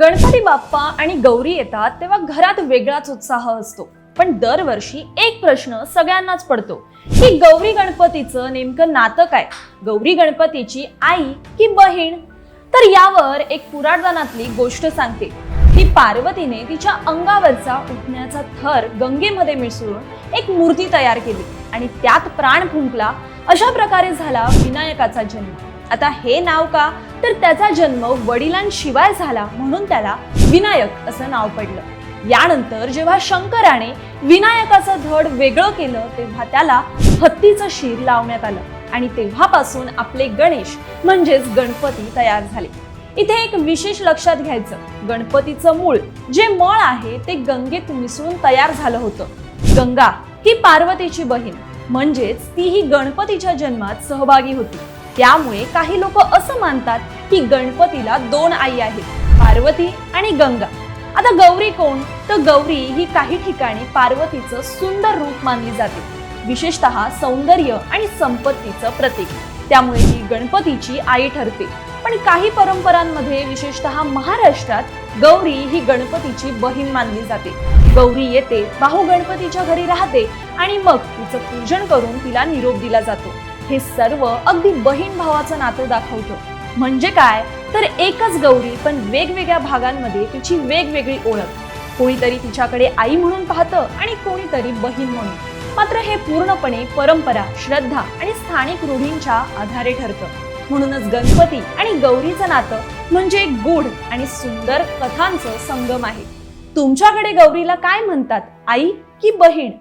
गणपती बाप्पा आणि गौरी येतात तेव्हा घरात वेगळाच उत्साह असतो. पण दरवर्षी एक प्रश्न सगळ्यांनाच पडतो. की गौरी गणपतीचं नेमकं नातं काय? गौरी गणपतीची आई की बहीण? तर यावर एक पुराणदानातली गोष्ट सांगते. की पार्वतीने तिच्या अंगावरचा उठण्याचा थर गंगेमध्ये मिसळून एक मूर्ती तयार केली आणि त्यात प्राण फुंकला. अशा प्रकारे झाला विनायकाचा जन्म. आता हे नाव का? तर त्याचा जन्म वडिलांशिवाय झाला म्हणून त्याला विनायक असं नाव पडलं. यानंतर जेव्हा शंकराने विनायकाचं धड वेगळं केलं तेव्हा त्याला हत्तीचं शिर लावण्यात आलं आणि तेव्हापासून आपले गणेश म्हणजेच गणपती तयार झाले. इथे एक विशेष लक्षात घ्यायचं. गणपतीचं मूळ जे मळ आहे ते गंगेत मिसळून तयार झालं होतं. गंगा ही पार्वतीची बहीण म्हणजेच ती ही गणपतीच्या जन्मात सहभागी होती. त्यामुळे काही लोक असं मानतात की गणपतीला दोन आई आहेत पार्वती आणि गंगा. आता गौरी कोण? तर गौरी ही काही ठिकाणी पार्वतीचं सुंदर रूप मानली जाते. विशेषतः सौंदर्य आणि संपत्तीचं प्रतीक. त्यामुळे ही गणपतीची आई ठरते. पण काही परंपरांमध्ये विशेषतः महाराष्ट्रात गौरी ही गणपतीची बहीण मानली जाते. गौरी येते बाहू गणपतीच्या घरी राहते आणि मग तिचं पूजन करून तिला निरोप दिला जातो. हे सर्व अगदी बहीण भावाचं नातं दाखवतं. म्हणजे काय? तर एकच गौरी पण वेगवेगळ्या भागांमध्ये तिची वेगवेगळी ओळख. कोणीतरी तिच्याकडे आई म्हणून पाहतं आणि कोणीतरी बहीण म्हणून. मात्र हे पूर्णपणे परंपरा श्रद्धा आणि स्थानिक रूढींच्या आधारे ठरतं. म्हणूनच गणपती आणि गौरीचं नातं म्हणजे एक गूढ आणि सुंदर कथांचं संगम आहे. तुमच्याकडे गौरीला काय म्हणतात? आई की बहीण?